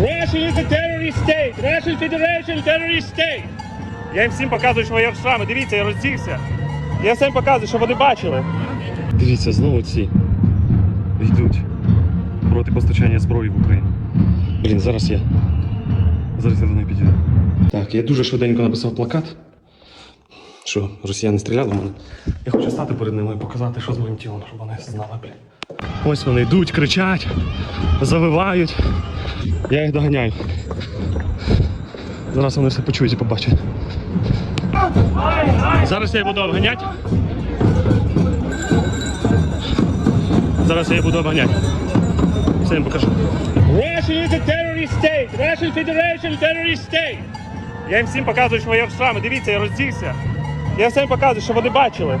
Russia is a terrorist state. Russian Federation terrorist state. Я їм всім показую, що я в шрами. Дивіться, я роздівся. Я всім показую, що вони бачили. Дивіться, знову ці йдуть проти постачання зброї в Україну. Блін, зараз я. Зараз я до неї підійду. Так, я дуже швиденько написав плакат. Що росіяни стріляли в мене. Я хочу стати перед ними і показати, що з моїм тілом, щоб вони знали, блін. Ось вони йдуть, кричать, завивають. Я їх доганяю. Зараз вони все почують і побачать. Зараз я їх буду обганяти. Зараз я їх буду обганяти. Все їм покажу. Russia is a terrorist state. Russian Federation terrorist state. Я їм всім показую, що я в. Дивіться, я роздівся. Я всім показую, що вони бачили.